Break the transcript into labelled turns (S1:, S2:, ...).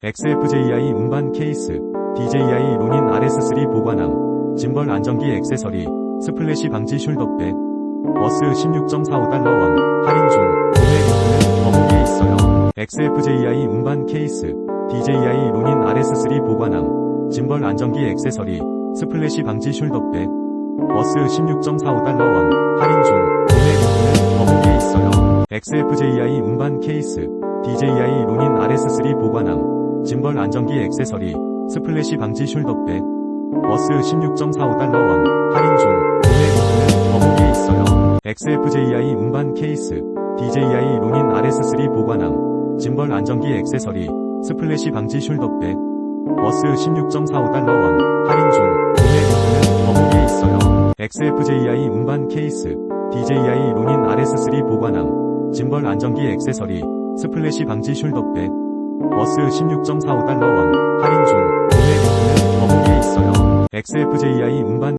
S1: XFJI 운반 케이스, DJI 로닌 RS3 보관함, 짐벌 안정기 액세서리, 스플래시 방지 숄더백, 버스 16.45달러 원, 할인 중, 구매 링크는 더보기에 있어요. XFJI 운반 케이스, DJI 로닌 RS3 보관함, 짐벌 안정기 액세서리, 스플래시 방지 숄더백, 버스 16.45달러 원, 할인 중, 구매 링크는 더보기에 있어요. XFJI 운반 케이스, DJI 로닌 RS3 보관함, 짐벌 안정기 액세서리, 스플래시 방지 숄더백, 버스 16.45달러 원, 할인 중, 구매 링크는 더보기에 있어요. XFJI 운반 케이스, DJI 로닌 RS3 보관함, 짐벌 안정기 액세서리, 스플래시 방지 숄더백, 버스 16.45달러 원, 할인 중, 구매 링크는 더보기에 있어요. XFJI 운반 케이스, DJI 로닌 RS3 보관함, 짐벌 안정기 액세서리, 스플래시 방지 숄더백, 버스 16.45달러 원, 할인 중, 구매 링크는 더보기에 있어요. XFJI 운반